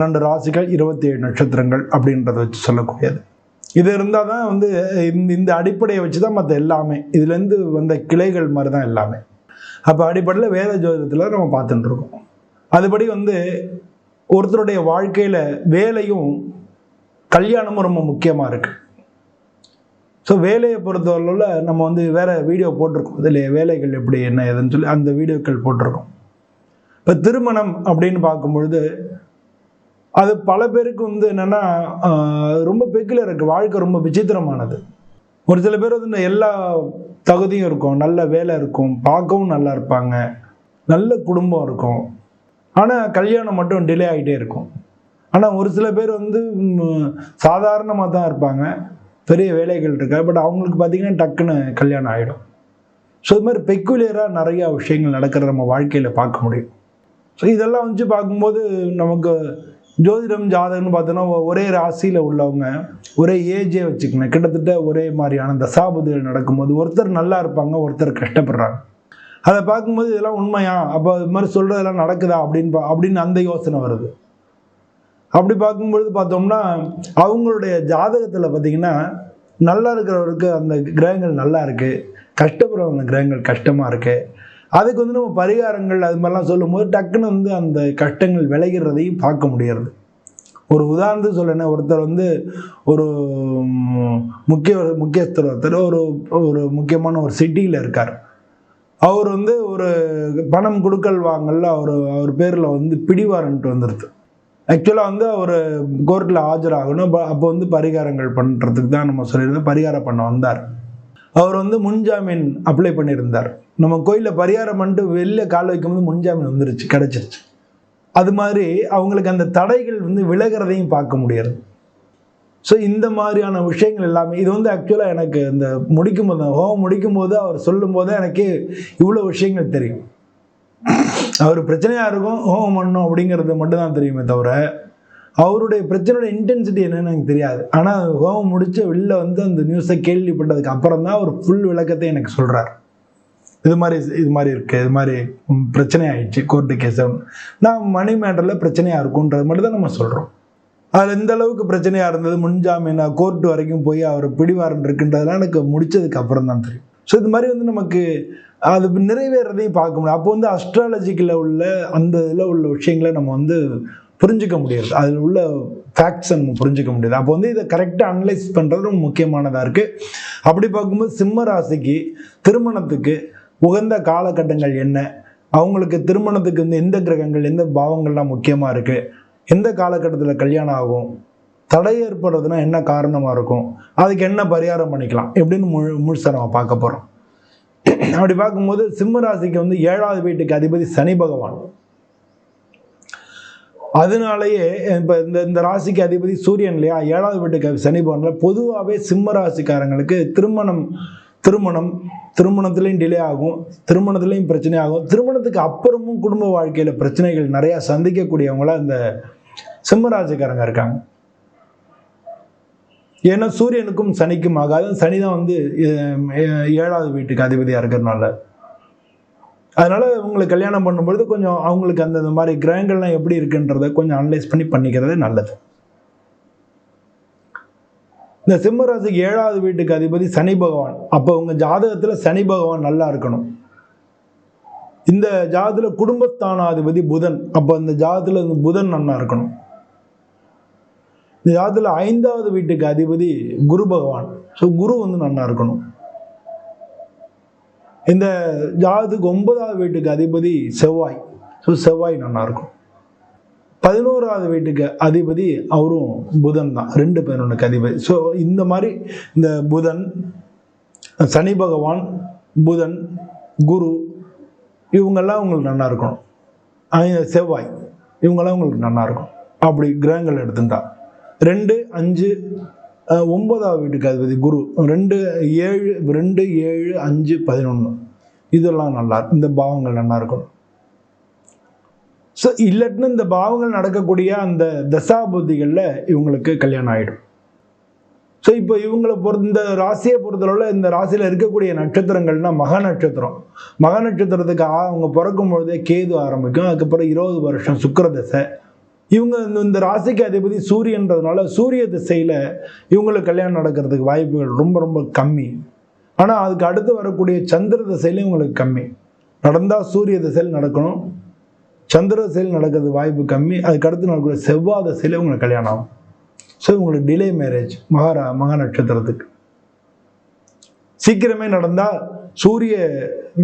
பன்னெண்டு ராசிகள் இருபத்தி ஏழு நட்சத்திரங்கள் அப்படின்றத வச்சு சொல்லக்கூடியது. இது இருந்தால் தான் வந்து இந்த இந்த அடிப்படையை வச்சு தான் மற்ற எல்லாமே. இதுலேருந்து வந்த கிளைகள் மாதிரி தான் எல்லாமே. அப்போ அடிப்படையில் வேத ஜோதிடத்தில் நம்ம பார்த்துட்டுருக்கோம் அதுபடி வந்து ஒருத்தருடைய வாழ்க்கையில் வேலையும் கல்யாணமும் ரொம்ப முக்கியமாக இருக்குது ஸோ வேலையை பொறுத்தவரையில் நம்ம வந்து வேறு வீடியோ போட்டிருக்கோம். இதில் வேலைகள் எப்படி என்ன ஏதுன்னு சொல்லி அந்த வீடியோக்கள் போட்டிருக்கோம். இப்போ திருமணம் அப்படின்னு பார்க்கும் பொழுது அது பல பேருக்கு வந்து என்னென்னா ரொம்ப பெக்குலர் இருக்குது வாழ்க்கை ரொம்ப விசித்திரமானது. ஒரு சில பேர் வந்து இந்த எல்லா தகுதியும் இருக்கும். நல்ல வேலை இருக்கும். பார்க்கவும் நல்லா இருப்பாங்க. நல்ல குடும்பம் இருக்கும். ஆனால் கல்யாணம் மட்டும் டிலே ஆகிட்டே இருக்கும். ஆனால் ஒரு சில பேர் வந்து சாதாரணமாக தான் இருப்பாங்க. பெரிய வேலைகள் இருக்கா. பட் அவங்களுக்கு பார்த்திங்கன்னா டக்குன்னு கல்யாணம் ஆகிடும் ஸோ இது மாதிரி பெக்குலியராக நிறையா விஷயங்கள் நடக்கிறத நம்ம வாழ்க்கையில் பார்க்க முடியும். ஸோ இதெல்லாம் வந்து பார்க்கும்போது நமக்கு ஜோதிடம் ஜாதகம்னு பார்த்தோன்னா ஒரே ராசியில் உள்ளவங்க ஒரே ஏஜே வச்சுக்கணும் கிட்டத்தட்ட ஒரே மாதிரியான தசாபதிகள் நடக்கும்போது ஒருத்தர் நல்லா இருப்பாங்க ஒருத்தர் கஷ்டப்படுறாங்க. அதை பார்க்கும்போது இதெல்லாம் உண்மையா? அப்போ இது மாதிரி சொல்கிறதெல்லாம் நடக்குதா? அப்படின்னு பா அப்படின்னு அந்த யோசனை வருது. அப்படி பார்க்கும்பொழுது பார்த்தோம்னா அவங்களுடைய ஜாதகத்தில் பார்த்தீங்கன்னா நல்லா இருக்கிறவருக்கு அந்த கிரகங்கள் நல்லா இருக்குது கஷ்டப்படுறவங்க கிரகங்கள் கஷ்டமாக இருக்குது அதுக்கு வந்து நம்ம பரிகாரங்கள் அது மாதிரிலாம் சொல்லும்போது டக்குன்னு வந்து அந்த கஷ்டங்கள் விளைகிறதையும் பார்க்க முடியறது. ஒரு உதாரணத்துக்கு சொல்லணும் ஒருத்தர் வந்து ஒரு முக்கிய முக்கியஸ்தர் ஒருத்தர் ஒரு ஒரு முக்கியமான ஒரு சிட்டியில் இருக்கார். அவர் வந்து ஒரு பணம் கொடுக்கல் வாங்கல அவர் அவர் பேரில் வந்து பிடிவாரன்ட்டு வந்துடுது ஆக்சுவலாக வந்து அவர் கோர்ட்டில் ஆஜராகணும் அப்போ வந்து பரிகாரங்கள் பண்ணுறதுக்கு தான் நம்ம சொல்லியிருந்தோம் பரிகாரம் பண்ண வந்தார். அவர் வந்து முன்ஜாமீன் அப்ளை பண்ணியிருந்தார். நம்ம கோயிலில் பரிகாரம் பண்ணிட்டு வெளில கால் வைக்கும்போது முன்ஜாமீன் வந்துருச்சு கிடச்சிருச்சு. அது மாதிரி அவங்களுக்கு அந்த தடைகள் வந்து விலகிறதையும் பார்க்க முடியாது ஸோ இந்த மாதிரியான விஷயங்கள் எல்லாமே இது வந்து ஆக்சுவலாக எனக்கு இந்த முடிக்கும் போது ஹோம் முடிக்கும் போது அவர் சொல்லும் போது எனக்கு இவ்வளோ விஷயங்கள் தெரியும். அவர் பிரச்சனையாக இருக்கும் ஹோமம் பண்ணும் அப்படிங்கிறது மட்டும்தான் தெரியுமே தவிர அவருடைய பிரச்சனையோட இன்டென்சிட்டி என்னன்னு எனக்கு தெரியாது. ஆனால் ஹோமம் முடித்து வெளில வந்து அந்த நியூஸை கேள்விப்பட்டதுக்கு அப்புறம் தான் அவர் ஃபுல் விளக்கத்தை எனக்கு சொல்கிறார் இது மாதிரி இது மாதிரி இருக்குது இது மாதிரி பிரச்சனை ஆயிடுச்சு கோர்ட்டு கேஸ் நான் மணி மேட்டரில் பிரச்சனையாக இருக்குன்றது மட்டும் தான் நம்ம சொல்கிறோம் அதில் எந்த அளவுக்கு பிரச்சனையாக இருந்தது முன்ஜாமீனா கோர்ட் வரைக்கும் போய் அவர் பிடிவாரன் இருக்குன்றதெல்லாம் எனக்கு முடிச்சதுக்கு அப்புறம் தான் தெரியும். ஸோ இது மாதிரி வந்து நமக்கு அது நிறைவேறதையும் பார்க்க முடியும். அப்போ வந்து அஸ்ட்ராலஜிக்கில் உள்ள அந்த இதில் உள்ள விஷயங்களை நம்ம வந்து புரிஞ்சிக்க முடியாது அதில் உள்ள ஃபேக்ட்ஸை நம்ம புரிஞ்சிக்க முடியாது அப்போ வந்து இதை கரெக்டாக அனலைஸ் பண்ணுறது ரொம்ப முக்கியமானதாக இருக்குது அப்படி பார்க்கும்போது சிம்ம ராசிக்கு திருமணத்துக்கு உகந்த காலகட்டங்கள் என்ன? அவங்களுக்கு திருமணத்துக்கு வந்து எந்த கிரகங்கள் எந்த பாவங்கள்லாம் முக்கியமாக இருக்குது எந்த காலகட்டத்தில் கல்யாணம் ஆகும்? தடை ஏற்படுறதுனா என்ன காரணமாக இருக்கும்? அதுக்கு என்ன பரிகாரம் பண்ணிக்கலாம்? எப்படின்னு முழு முழுசாக நம்ம பார்க்க போகிறோம் அப்படி பார்க்கும்போது சிம்ம ராசிக்கு வந்து ஏழாவது வீட்டுக்கு அதிபதி சனி பகவான். அதனாலேயே இப்போ இந்த இந்த ராசிக்கு அதிபதி சூரியன் இல்லையா? ஏழாவது வீட்டுக்கு சனி பகவானில் பொதுவாகவே சிம்ம ராசிக்காரங்களுக்கு திருமணம் திருமணம் திருமணத்துலேயும் டிலே ஆகும் திருமணத்துலேயும் பிரச்சனை ஆகும். திருமணத்துக்கு அப்புறமும் குடும்ப வாழ்க்கையில் பிரச்சனைகள் நிறையா சந்திக்கக்கூடியவங்களா இந்த சிம்மராசிக்காரங்க இருக்காங்க. ஏன்னா சூரியனுக்கும் சனிக்கும் ஆகாது. சனி தான் வந்து ஏழாவது வீட்டுக்கு அதிபதியாக இருக்கிறதுனால. அதனால உங்களுக்கு கல்யாணம் பண்ணும்பொழுது கொஞ்சம் அவங்களுக்கு அந்த மாதிரி கிரகங்கள்லாம் எப்படி இருக்குன்றத கொஞ்சம் அனலைஸ் பண்ணி பண்ணிக்கிறது நல்லது. இந்த சிம்மராசிக்கு ஏழாவது வீட்டுக்கு அதிபதி சனி பகவான். அப்போ உங்க ஜாதகத்தில் சனி பகவான் நல்லா இருக்கணும். இந்த ஜாதத்தில் குடும்பஸ்தானாதிபதி புதன். அப்போ இந்த ஜாதத்தில் இந்த புதன் நல்லா இருக்கணும். இந்த ஜாதத்தில் ஐந்தாவது வீட்டுக்கு அதிபதி குரு பகவான். ஸோ குரு வந்து நல்லா இருக்கணும். இந்த ஜாதத்துக்கு ஒன்பதாவது வீட்டுக்கு அதிபதி செவ்வாய். ஸோ செவ்வாய் நல்லா இருக்கும். பதினோராவது வீட்டுக்கு அதிபதி அவரும் புதன் தான். ரெண்டு பதினொன்றுக்கு அதிபதி. ஸோ இந்த மாதிரி இந்த புதன் சனி பகவான் புதன் குரு இவங்கெல்லாம் உங்களுக்கு நல்லா இருக்கணும். செவ்வாய் இவங்கெல்லாம் உங்களுக்கு நல்லா இருக்கும். அப்படி கிரகங்கள் எடுத்துட்டா. ரெண்டு அஞ்சு ஒன்பதாவது வீட்டுக்கு அதிபதி குரு. ரெண்டு ஏழு ரெண்டு ஏழு அஞ்சு பதினொன்று இதெல்லாம் நல்லா இந்த பாவங்கள் நல்லா இருக்கும். ஸோ இல்லாட்டினா இந்த பாவங்கள் நடக்கக்கூடிய அந்த தசாபுத்திகளில் இவங்களுக்கு கல்யாணம் ஆகிடும் ஸோ இப்போ இவங்களை பொறுத்த இந்த ராசியை பொறுத்தளவில் இந்த ராசியில் இருக்கக்கூடிய நட்சத்திரங்கள்னா மக நட்சத்திரம். மக நட்சத்திரத்துக்கு அவங்க பிறக்கும் பொழுதே கேது ஆரம்பிக்கும். அதுக்கப்புறம் இருபது வருஷம் சுக்கர தசை இவங்க இந்த- இந்த ராசிக்கு அதிபதி சூரியன்றதுனால சூரிய திசையில் இவங்களுக்கு கல்யாணம் நடக்கிறதுக்கு வாய்ப்புகள் ரொம்ப ரொம்ப கம்மி. ஆனால் அதுக்கு அடுத்து வரக்கூடிய சந்திர திசையில இவங்களுக்கு கம்மி. நடந்தால் சூரிய திசையில் நடக்கணும். சந்திர திசையில் நடக்கிறது வாய்ப்பு கம்மி. அதுக்கு அடுத்து நடக்கக்கூடிய செவ்வாய் திசையில் உங்களுக்கு கல்யாணம் ஆகும். ஸோ உங்களுக்கு டிலே மேரேஜ் மகாரா மகா நட்சத்திரத்துக்கு. சீக்கிரமே நடந்தால் சூரிய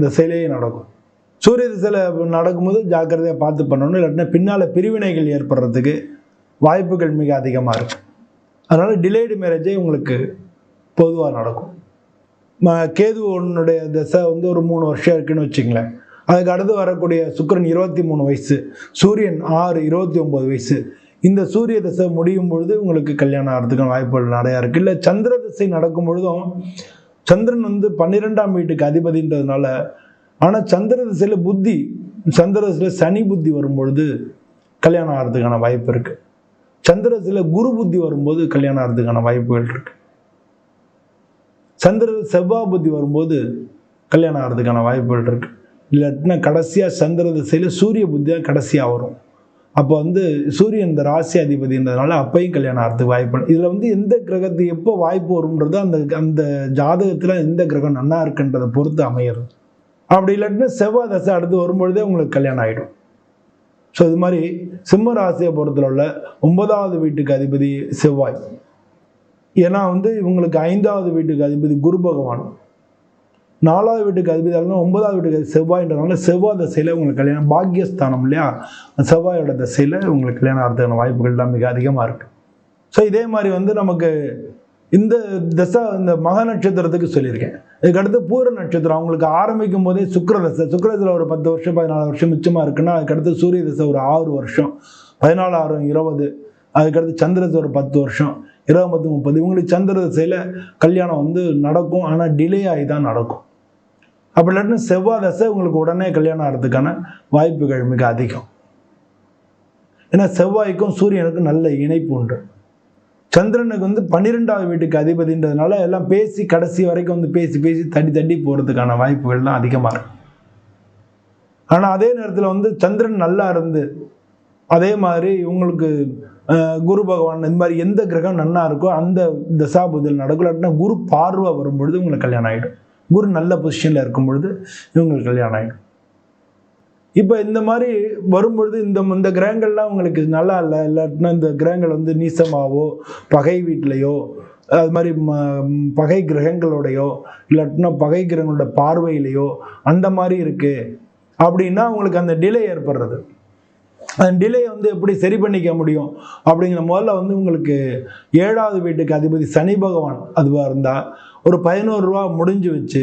திசையிலேயே நடக்கும். சூரிய திசையில் நடக்கும்போது ஜாக்கிரதையாக பார்த்து பண்ணணும். இல்லாட்டினா பின்னால் பிரிவினைகள் ஏற்படுறதுக்கு வாய்ப்புகள் மிக அதிகமாக இருக்கும். அதனால் டிலேடு மேரேஜே உங்களுக்கு பொதுவாக நடக்கும். கேது ஒன்னுடைய திசை வந்து ஒரு மூணு வருஷம் இருக்குன்னு வச்சுங்களேன் அதுக்கு அடுத்து வரக்கூடிய சுக்கிரன் இருபத்தி மூணு வயசு சூரியன் ஆறு இருபத்தி ஒம்பது வயசு. இந்த சூரிய திசை முடியும் பொழுது உங்களுக்கு கல்யாணம் ஆகிறதுக்கான வாய்ப்புகள் நிறையா இருக்குது இல்லை சந்திர திசை நடக்கும் பொழுதும் சந்திரன் வந்து பன்னிரெண்டாம் வீட்டுக்கு அதிபதின்றதுனால ஆனால் சந்திர திசையில் புத்தி சந்திர திசையில் சனி புத்தி வரும்பொழுது கல்யாணம் ஆகிறதுக்கான வாய்ப்பு இருக்குது சந்திர திசையில் குரு புத்தி வரும்போது கல்யாணம் ஆகிறதுக்கான வாய்ப்புகள் இருக்குது சந்திர செவ்வா புத்தி வரும்போது கல்யாணம் ஆகிறதுக்கான வாய்ப்புகள் இருக்குது இல்லாட்டினா கடைசியாக சந்திர திசையில் சூரிய புத்தி தான் கடைசியாக வரும். அப்போ வந்து சூரியன் இந்த ராசி அதிபதின்றதுனால அப்பையும் கல்யாணம் ஆகிறதுக்கு வாய்ப்பு இதில் வந்து எந்த கிரகத்து எப்போ வாய்ப்பு வரும்ன்றது அந்த அந்த ஜாதகத்தில் எந்த கிரகம் நல்லா இருக்குன்றதை பொறுத்து அமையிறது. அப்படி இல்லாட்டினா செவ்வாய் தசை அடுத்து வரும்பொழுதே உங்களுக்கு கல்யாணம் ஆகிடும் ஸோ இது மாதிரி சிம்ம ராசியை பொறுத்தல உள்ள ஒன்பதாவது வீட்டுக்கு அதிபதி செவ்வாய். ஏன்னா வந்து இவங்களுக்கு ஐந்தாவது வீட்டுக்கு அதிபதி குரு பகவான். நாலாவது வீட்டுக்கு அதிபதி அல்லனா ஒன்பதாவது வீட்டுக்கு அதிபதி செவ்வாய் தசையில் உங்களுக்கு கல்யாணம் பாக்கியஸ்தானம் இல்லையா? செவ்வாயோட தசையில் உங்களுக்கு கல்யாணம் ஆகிறதுக்கான வாய்ப்புகள் தான் மிக அதிகமாக இருக்குது ஸோ இதே மாதிரி வந்து நமக்கு இந்த தசை இந்த மக நட்சத்திரத்துக்கு சொல்லியிருக்கேன். இதுக்கடுத்து பூர நட்சத்திரம் அவங்களுக்கு ஆரம்பிக்கும் போதே சுக்கிர தசை. சுக்கர தசை ஒரு பத்து வருஷம் பதினாலு வருஷம் மிச்சமாக இருக்குன்னா அதுக்கடுத்து சூரிய தசை ஒரு ஆறு வருஷம் பதினாலு ஆறு இருபது அதுக்கடுத்து சந்திர தசை ஒரு பத்து வருஷம் இருபது பத்து முப்பது. இவங்களுக்கு சந்திர தசையில் கல்யாணம் வந்து நடக்கும் ஆனால் டிலே ஆகி தான் நடக்கும். அப்படி இல்லாட்டினா செவ்வாய் தசை உங்களுக்கு உடனே கல்யாணம் ஆகிறதுக்கான வாய்ப்புகள் மிக அதிகம். ஏன்னா செவ்வாய்க்கும் சூரியனுக்கும் நல்ல இணைப்பு உண்டு. சந்திரனுக்கு வந்து பன்னிரெண்டாவது வீட்டுக்கு அதிபதின்றதுனால எல்லாம் பேசி கடைசி வரைக்கும் வந்து பேசி பேசி தட்டி தட்டி போகிறதுக்கான வாய்ப்புகள்லாம் அதிகமாக இருக்கும் ஆனால் அதே நேரத்தில் வந்து சந்திரன் நல்லா இருந்து அதே மாதிரி உங்களுக்கு குரு பகவான் இந்த மாதிரி எந்த கிரகம் நன்னா இருக்கோ அந்த தசாபுதல் நடக்கலாட்டினா குரு பார்வை வரும்பொழுது உங்களுக்கு கல்யாணம் ஆகிடும் குரு நல்ல பொசிஷனில் இருக்கும் பொழுது இவங்களுக்கு கல்யாணம் ஆகிடும் இப்போ இந்த மாதிரி வரும்பொழுது இந்த இந்த கிரகங்கள்லாம் உங்களுக்கு நல்லா இல்லை? இல்லாட்டினா இந்த கிரகங்கள் வந்து நீசமாவோ பகை வீட்டிலையோ அது மாதிரி ம- பகை கிரகங்களோடையோ இல்லாட்டினா பகை கிரகங்களோட பார்வையிலையோ அந்த மாதிரி இருக்குது அப்படின்னா உங்களுக்கு அந்த டிலே ஏற்படுறது. அந்த டிலே வந்து எப்படி சரி பண்ணிக்க முடியும்? அப்படிங்கிற முதல்ல வந்து உங்களுக்கு ஏழாவது வீட்டுக்கு அதிபதி சனி பகவான் அதுவாக இருந்தால் ஒரு பதினோரு ரூபா முடிஞ்சு வச்சு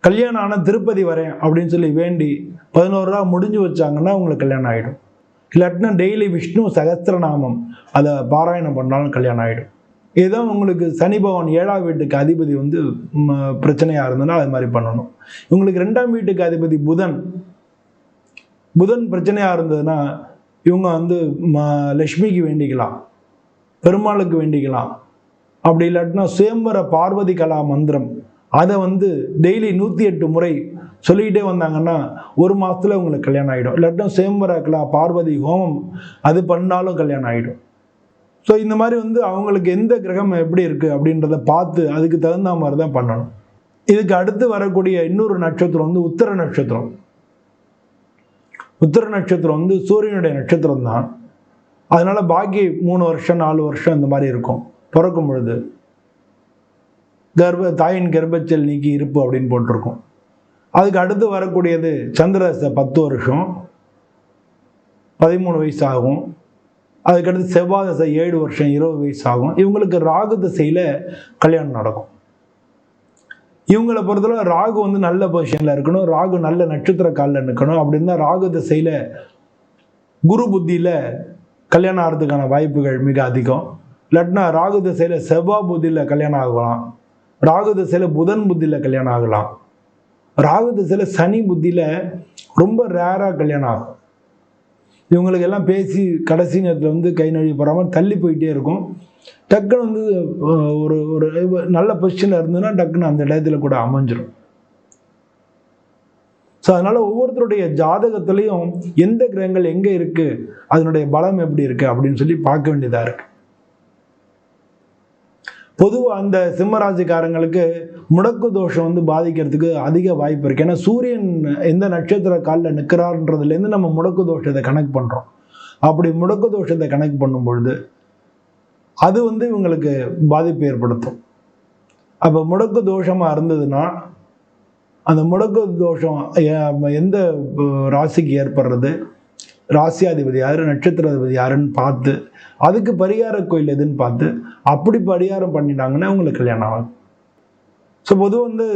கல்யாணம் ஆனால் திருப்பதி வரேன் அப்படின்னு சொல்லி வேண்டி பதினோரு ரூபா முடிஞ்சு வச்சாங்கன்னா உங்களுக்கு கல்யாணம் ஆகிடும் இல்லாட்டினா டெய்லி விஷ்ணு சகஸ்திரநாமம் அதை பாராயணம் பண்ணாலும் கல்யாணம் ஆகிடும் இதுதான் உங்களுக்கு சனி பகவான் ஏழாம் வீட்டுக்கு அதிபதி வந்து பிரச்சனையாக இருந்ததுன்னா அது மாதிரி பண்ணணும். இவங்களுக்கு ரெண்டாம் வீட்டுக்கு அதிபதி புதன். புதன் பிரச்சனையாக இருந்ததுன்னா இவங்க வந்து ம- லக்ஷ்மிக்கு வேண்டிக்கலாம். பெருமாளுக்கு வேண்டிக்கலாம். அப்படி இல்லாட்டினா சுயம்பர பார்வதி கலா மந்திரம். அதை வந்து டெய்லி நூற்றி எட்டு முறை சொல்லிக்கிட்டே வந்தாங்கன்னா ஒரு மாதத்தில் உங்களுக்கு கல்யாணம் ஆகிடும் இல்லாட்டும் சுயம்பர பார்வதி ஹோமம் அது பண்ணாலும் கல்யாணம் ஆகிடும் ஸோ இந்த மாதிரி வந்து அவங்களுக்கு எந்த கிரகம் எப்படி இருக்குது அப்படின்றத பார்த்து அதுக்கு தகுந்த மாதிரி தான் பண்ணணும். இதுக்கு அடுத்து வரக்கூடிய இன்னொரு நட்சத்திரம் வந்து உத்தர நட்சத்திரம். உத்தர நட்சத்திரம் வந்து சூரியனுடைய நட்சத்திரம் தான் அதனால் பாக்கி மூணு வருஷம் நாலு வருஷம் இந்த மாதிரி இருக்கும். பிறக்கும் பொழுது. கர்ப்ப தாயின் கர்ப்பச்சல் நீக்கி இருப்பு அப்படின்னு போட்டிருக்கோம். அதுக்கு அடுத்து வரக்கூடியது சந்திரச பத்து வருஷம் பதிமூணு வயசு ஆகும் அதுக்கடுத்து செவ்வாய் தசை ஏழு வருஷம் இருபது வயசு ஆகும் இவங்களுக்கு ராகு திசையில் கல்யாணம் நடக்கும். இவங்களை பொறுத்தளவு ராகு வந்து நல்ல பொசிஷனில் இருக்கணும். ராகு நல்ல நட்சத்திர காலில் நிற்கணும் அப்படின்னா ராகு திசையில் குரு புத்தியில் கல்யாணம் ஆகிறதுக்கான வாய்ப்புகள் மிக அதிகம். இல்லாட்டினா ராகு திசையில் செவ்வாய் புத்தியில் கல்யாணம் ஆகலாம். ராகு திசையில் புதன் புத்தியில் கல்யாணம் ஆகலாம். ராகு திசையில் சனி புத்தியில் ரொம்ப ரேராக கல்யாணம் ஆகும். இவங்களுக்கு எல்லாம் பேசி கடைசி நேரத்தில் வந்து கை நழுவி போகாமல் தள்ளி போயிட்டே இருக்கும். டக்குன்னு வந்து ஒரு ஒரு நல்ல பொசிஷனில் இருந்ததுன்னா டக்குன்னு அந்த இடத்துல கூட அமைஞ்சிரும். ஸோ அதனால் ஒவ்வொருத்தருடைய ஜாதகத்துலேயும் எந்த கிரகங்கள் எங்கே இருக்குது அதனுடைய பலம் எப்படி இருக்குது அப்படின்னு சொல்லி பார்க்க வேண்டியதாக இருக்குது பொதுவாக அந்த சிம்மராசிக்காரங்களுக்கு முடக்கு தோஷம் வந்து பாதிக்கிறதுக்கு அதிக வாய்ப்பு இருக்குது ஏன்னா சூரியன் எந்த நட்சத்திர காலில் நிற்கிறார்ன்றதுலேருந்து நம்ம முடக்கு தோஷத்தை கணக்கு பண்ணுறோம் அப்படி முடக்கு தோஷத்தை கணக்கு பண்ணும் பொழுது அது வந்து இவங்களுக்கு பாதிப்பு ஏற்படுத்தும். அப்போ முடக்கு தோஷமாக இருந்ததுன்னா அந்த முடக்கு தோஷம் எந்த ராசிக்கு ஏற்படுறது? ராசியாதிபதி யார்? நட்சத்திராதிபதி யாருன்னு பார்த்து அதுக்கு பரிகார கோயில் எதுன்னு பார்த்து அப்படி பரிகாரம் பண்ணிட்டாங்கன்னா அவங்களுக்கு கல்யாணம் ஆகும் ஸோ பொதுவாக வந்து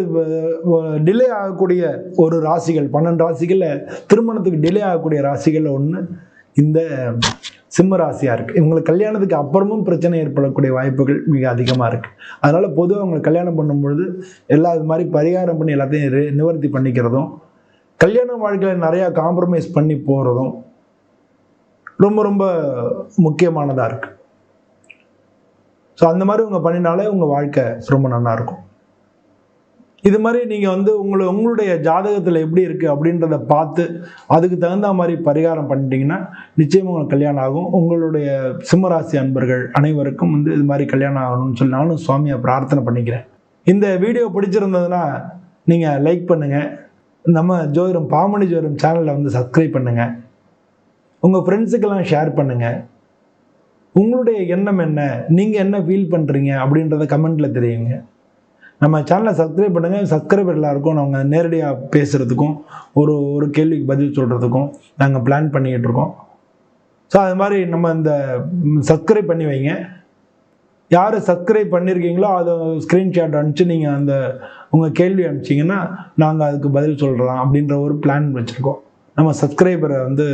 டிலே ஆகக்கூடிய ஒரு ராசிகள் பன்னெண்டு ராசிகளில் திருமணத்துக்கு டிலே ஆகக்கூடிய ராசிகளில் ஒன்று இந்த சிம்ம ராசியாக இருக்குது இவங்களுக்கு கல்யாணத்துக்கு அப்புறமும் பிரச்சனை ஏற்படக்கூடிய வாய்ப்புகள் மிக அதிகமாக இருக்குது அதனால் பொதுவாக அவங்களுக்கு கல்யாணம் பண்ணும்பொழுது எல்லா இது மாதிரி பரிகாரம் பண்ணி எல்லாத்தையும் நிவர்த்தி பண்ணிக்கிறதும் கல்யாண வாழ்க்கையில் நிறையா காம்ப்ரமைஸ் பண்ணி போகிறதும் ரொம்ப ரொம்ப முக்கியமானதாக இருக்குது ஸோ அந்த மாதிரி உங்கள் பண்ணினாலே உங்கள் வாழ்க்கை ரொம்ப நல்லாயிருக்கும் இது மாதிரி நீங்கள் வந்து உங்களை உங்களுடைய ஜாதகத்தில் எப்படி இருக்குது அப்படின்றத பார்த்து அதுக்கு தகுந்த மாதிரி பரிகாரம் பண்ணிட்டீங்கன்னா நிச்சயம் உங்களுக்கு கல்யாணம் ஆகும். உங்களுடைய சிம்மராசி அன்பர்கள் அனைவருக்கும் வந்து இது மாதிரி கல்யாணம் ஆகணும்னு சொல்லி நானும் சுவாமியை பிரார்த்தனை பண்ணிக்கிறேன். இந்த வீடியோ பிடிச்சிருந்ததுன்னா நீங்கள் லைக் பண்ணுங்கள் நம்ம ஜோதிடம் பாமணி ஜோதிடம் சேனலில் வந்து சப்ஸ்கிரைப் பண்ணுங்கள் உங்கள் ஃப்ரெண்ட்ஸுக்கெல்லாம் ஷேர் பண்ணுங்கள் உங்களுடைய எண்ணம் என்ன? நீங்கள் என்ன ஃபீல் பண்ணுறீங்க அப்படின்றத கமெண்ட்டில் தெரியுங்க. நம்ம சேனலை சப்ஸ்கிரைப் பண்ணுங்கள் சப்ஸ்கிரைபர் எல்லாருக்கும் நாங்கள் நேரடியாக பேசுகிறதுக்கும் ஒரு ஒரு கேள்விக்கு பதில் சொல்கிறதுக்கும் நாங்கள் பிளான் பண்ணிக்கிட்டு இருக்கோம். ஸோ அது மாதிரி நம்ம இந்த சப்ஸ்கிரைப் பண்ணி வைங்க. யார் சப்ஸ்கிரைப் பண்ணியிருக்கீங்களோ அதை ஸ்க்ரீன்ஷாட் அனுப்பிச்சு நீங்கள் அந்த உங்கள் கேள்வி அனுப்பிச்சிங்கன்னா நாங்கள் அதுக்கு பதில் சொல்கிறோம் அப்படின்ற ஒரு பிளான் வச்சுருக்கோம். நம்ம சப்ஸ்கிரைபரை வந்து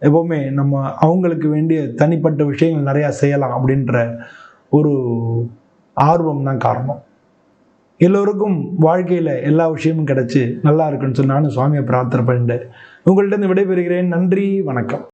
எப்போவுமே நம்ம அவங்களுக்கு வேண்டிய தனிப்பட்ட விஷயங்கள் நிறையா செய்யலாம் அப்படின்ற ஒரு ஆர்வம் தான் காரணம். எல்லோருக்கும் வாழ்க்கையில் எல்லா விஷயமும் கிடைச்சி நல்லா இருக்குன்னு சொல்லி நானும் சுவாமியை பிரார்த்தனை பண்ணிட்டு உங்கள்கிட்ட இருந்து விடைபெறுகிறேன். நன்றி வணக்கம்.